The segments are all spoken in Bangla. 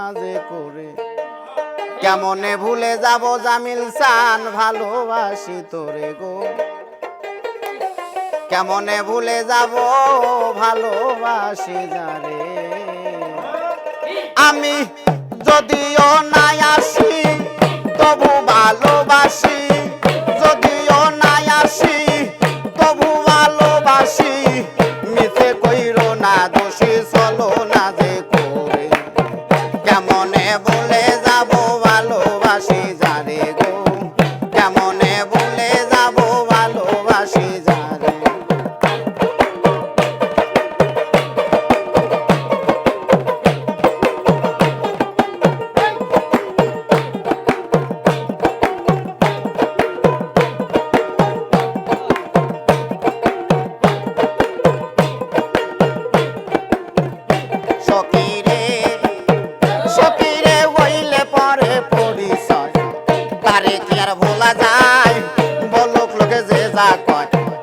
মাঝে করে। কেমনে ভুলে যাব জামিল সান, ভালোবাসি তোরে গো। কেমনে ভুলে যাব, ভালোবাসি যারে। আমি যদিও নাই আসি, তবু ভালোবাসি।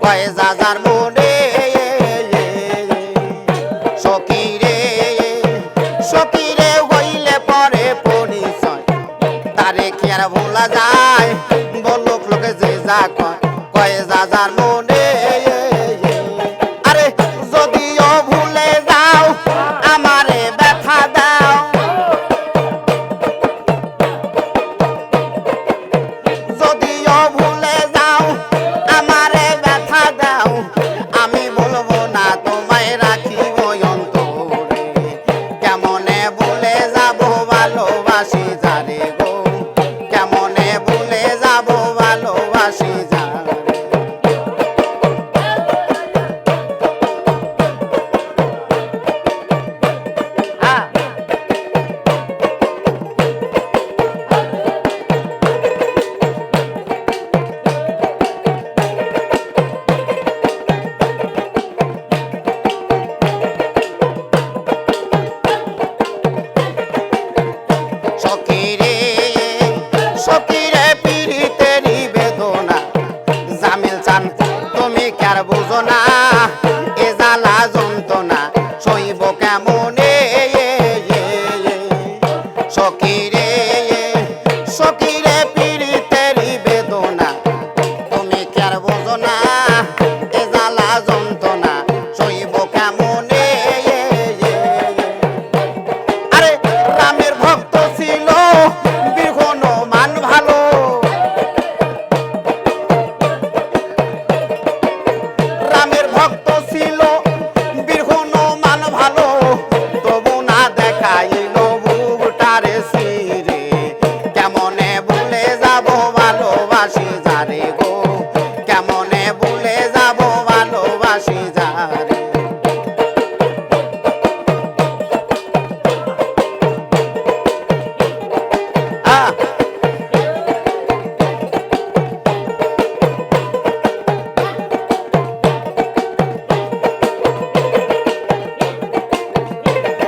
ফয়জা যার মনে সকিরে সকিরে হইলে পরে পরিচয়। তারে কি আর ভোলা যায়? বলুক লোকে যে যা কয়। কয় যা যার মনে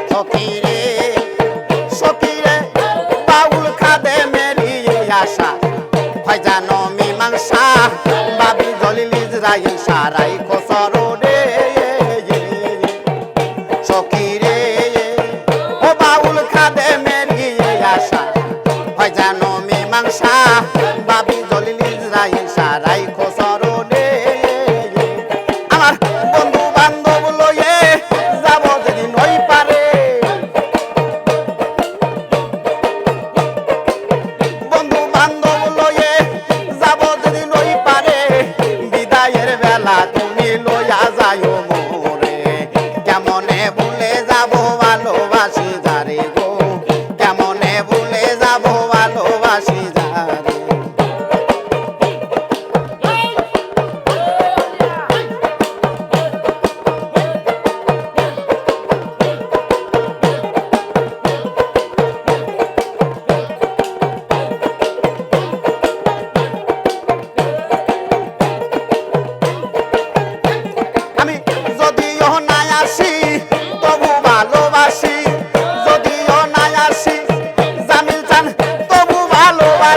ফকিরে সকিরে পাউল খাদে মেরি আশা। হয় জানো মীমাংসা, বাবি জলিল ইসরাইল সারাই কসর রে। সকিরে ও বাউল খাদে মেরি আশা। হয় জানো মীমাংসা বেলা তুমি